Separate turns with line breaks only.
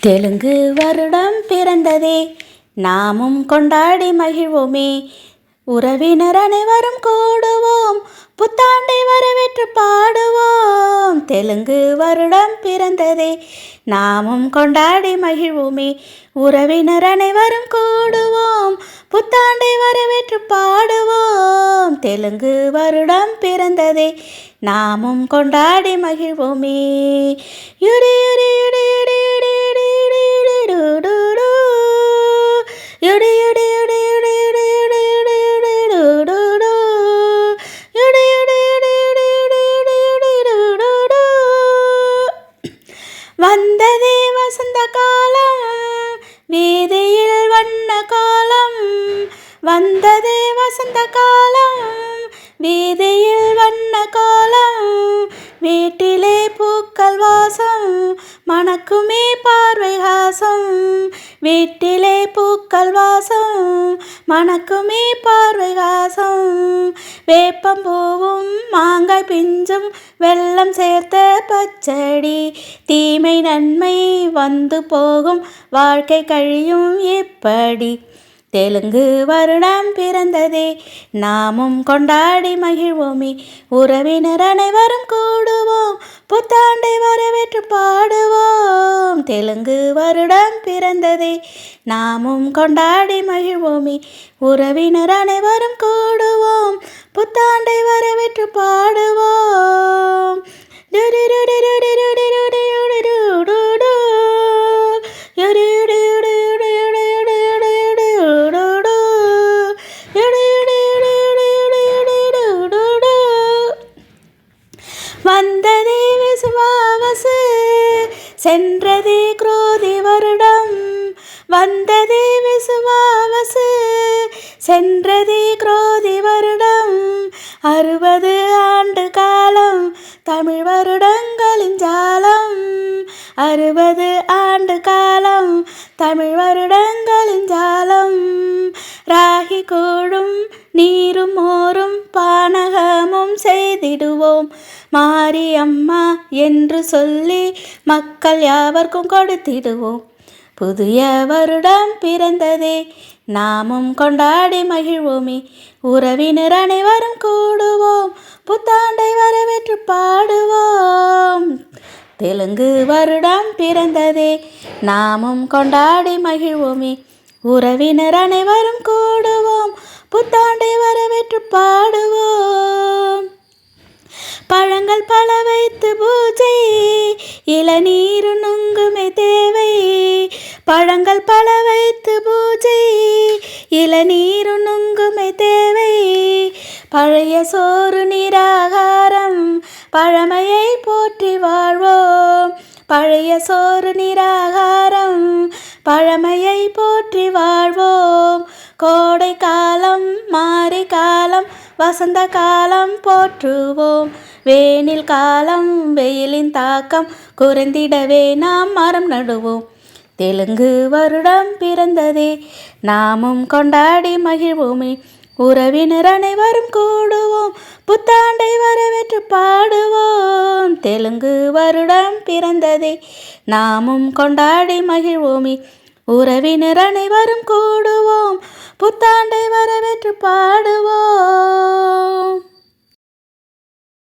தெலுங்கு வருடம் பிறந்ததே. நாமும் கொண்டாடி மகிழ்வோமே. உறவினர் அனைவரும் கூடுவோம். புத்தாண்டை வரவேற்று பாடுவோம். தெலுங்கு வருடம் பிறந்ததே. நாமும் கொண்டாடி மகிழ்வோமே. உறவினர் அனைவரும் கூடுவோம். புத்தாண்டை வரவேற்று பாடுவோம். தெலுங்கு வருடம் பிறந்ததே. நாமும் கொண்டாடி மகிழ்வோமே. யுரி வந்ததே வசந்த காலம் வீதியில் வண்ண காலம். வந்ததே வசந்த காலம் வீதியில் வண்ண காலம். வீட்டிலே பூக்கள் வாசம் மணக்குமே பார்வை ஹாசம் வீட்டிலே பூக்கள் வாசம் மணக்குமே பார்வை ஹாசம் வேப்பம்பூவும் மாங்காய் பிஞ்சும் வெள்ளம் சேர்த்த பச்சடி. தீமை நன்மை வந்து போகும் வாழ்க்கை கழியும் எப்படி தெலுங்கு வருடம் பிறந்ததே. நாமும் கொண்டாடி மகிழ்வோமே. உறவினர் அனைவரும் கூடுவோம். புத்தாண்டை வரவேற்று பாடுவோம். தெலுங்கு வருடம் பிறந்ததே. நாமும் கொண்டாடி மகிழ்வோமே. உறவினர் அனைவரும் கூடுவோம். புத்தாண்டை வரவேற்று பாடுவோம். சென்றதே குரோதி வருடம் வந்ததே விசுவாவசு. சென்றதே குரோதி வருடம் அறுபது ஆண்டு காலம் தமிழ் வருடங்களின் ஜாலம். அறுபது ஆண்டு காலம் தமிழ் வருடங்களின் ஜாலம். ராகி கூடும் நீரும் மோரும் பானகமும் செய்திடுவோம். மாரியம்மா என்று சொல்லி மக்கள் யாவர்க்கும் கொடுத்திடுவோம். புதிய வருடம் பிறந்ததே நாமும் கொண்டாடி மகிழ்வோமே. உறவினர் அனைவரும் கூடுவோம் புத்தாண்டை வரவேற்று பாடுவோம். தெலுங்கு வருடம் பிறந்ததே நாமும் கொண்டாடி மகிழ்வோமே. உறவினர் அனைவரும் கூடுவோம் புத்தாண்டை வரவேற்று பாடுவோம். பழங்கள் பல வைத்து பூஜை. இளநீரு நுங்குமே தேவை. பழங்கள் பல வைத்து பூஜை. இளநீரு நுங்குமே தேவை. பழைய சோறு நிராகாரம் பழமையை போற்றி வாழ்வோம். பழைய சோறு நிராகாரம் பழமையை போற்றி வாழ்வோம். கோடை காலம் மாறி காலம் வசந்த காலம் போற்றுவோம். வேனில் காலம் வெயிலின் தாக்கம் குறைந்திடவே நாம் மரம் நடுவோம். தெலுங்கு வருடம் பிறந்ததே நாமும் கொண்டாடி மகிழ்வோமே. உறவினர் அனைவரும் கூடுவோம் புத்தாண்டை வரவேற்று பாடுவோம். தெலுங்கு வருடம் பிறந்ததே நாமும் கொண்டாடி மகிழ்வோமே. உறவினர் அனைவரும் கூடுவோம். புத்தாண்டை வரவேற்று பாடுவோம்.